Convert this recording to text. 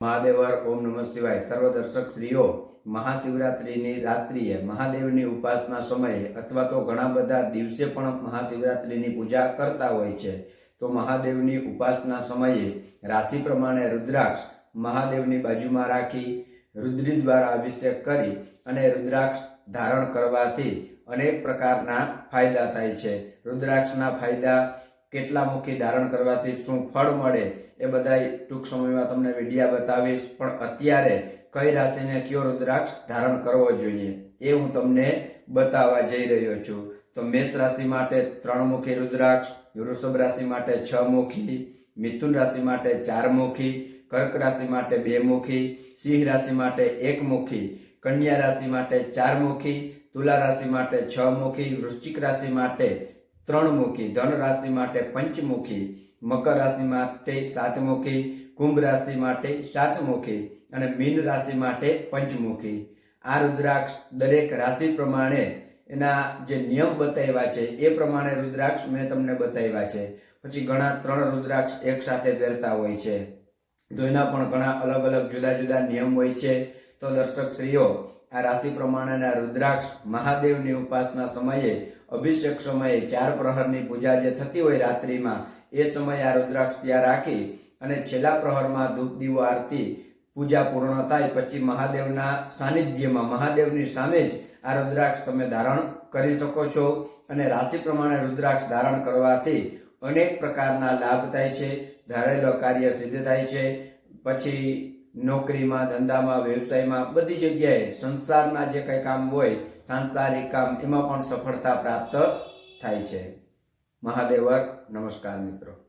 મહાદેવર, ઓમ નમઃ શિવાય. સર્વ દર્શક શ્રીઓ મહાશિવરાત્રિની રાત્રિએ, મહાદેવની ઉપાસના સમયે અથવા તો ઘણા બધા દિવસે પણ મહાશિવરાત્રિની પૂજા કરતા હોય છે, તો મહાદેવની ઉપાસના સમયે રાશિ પ્રમાણે રુદ્રાક્ષ મહાદેવની બાજુમાં રાખી, રુદ્રી દ્વારા અભિષેક કરી અને રુદ્રાક્ષ ધારણ કરવાથી અનેક પ્રકારના ફાયદા થાય છે. રુદ્રાક્ષના ફાયદા કેટલા મુખી ધારણ કરવાથી શું ફળ મળે એ બધા ટૂંક સમયમાં તમને વિડીયા બતાવીશ. પણ અત્યારે કઈ રાશિને કયો રુદ્રાક્ષ ધારણ કરવો જોઈએ એ હું તમને બતાવવા જઈ રહ્યો છું. તો મેષ રાશિ માટે ત્રણ મુખી રુદ્રાક્ષ, વૃષભ રાશિ માટે છ મુખી, મિથુન રાશિ માટે ચાર મુખી, કર્ક રાશિ માટે બે મુખી, સિંહ રાશિ માટે એક મુખી, કન્યા રાશિ માટે ચાર મુખી, તુલા રાશિ માટે છ મુખી, વૃશ્ચિક રાશિ માટે ત્રણ મુખી ધન રાશિ માટે પંચમુખી, મકર રાશિ માટે સાતમુખી, કુંભ રાશિ માટે સાતમુખી અને મીન રાશિ માટે પંચમુખી. આ રુદ્રાક્ષ દરેક રાશિ પ્રમાણે એના જે નિયમ બતાવ્યા છે, એ પ્રમાણે રુદ્રાક્ષ મેં તમને બતાવ્યા છે. પછી ઘણા ત્રણ રુદ્રાક્ષ એકસાથે પહેરતા હોય છે. તો એના પણ ઘણા અલગ અલગ જુદા જુદા નિયમ હોય છે. તો દર્શક શ્રીઓ, આ રાશિ પ્રમાણેના રુદ્રાક્ષ મહાદેવની ઉપાસના સમયે, અભિષેક સમયે ચાર પ્રહરની પૂજા જે થતી હોય રાત્રિમાં, એ સમયે આ રુદ્રાક્ષ ત્યાં રાખી અને છેલ્લા પ્રહરમાં ધૂપ, દીવો, આરતી, પૂજા પૂર્ણ થાય પછી મહાદેવના સાનિધ્યમાં, મહાદેવની સામે જ આ રુદ્રાક્ષ તમે ધારણ કરી શકો છો અને રાશિ પ્રમાણે રુદ્રાક્ષ ધારણ કરવાથી અનેક પ્રકારના લાભ થાય છે, ધારેલો કાર્ય સિદ્ધ થાય છે, પછી નોકરીમાં, ધંધામાં, વ્યવસાયમાં બધી જગ્યાએ સંસારના જે કંઈ કામ હોય, સાંસારિક કામ, એમાં પણ સફળતા પ્રાપ્ત થાય છે. મહાદેવર નમસ્કાર મિત્રો.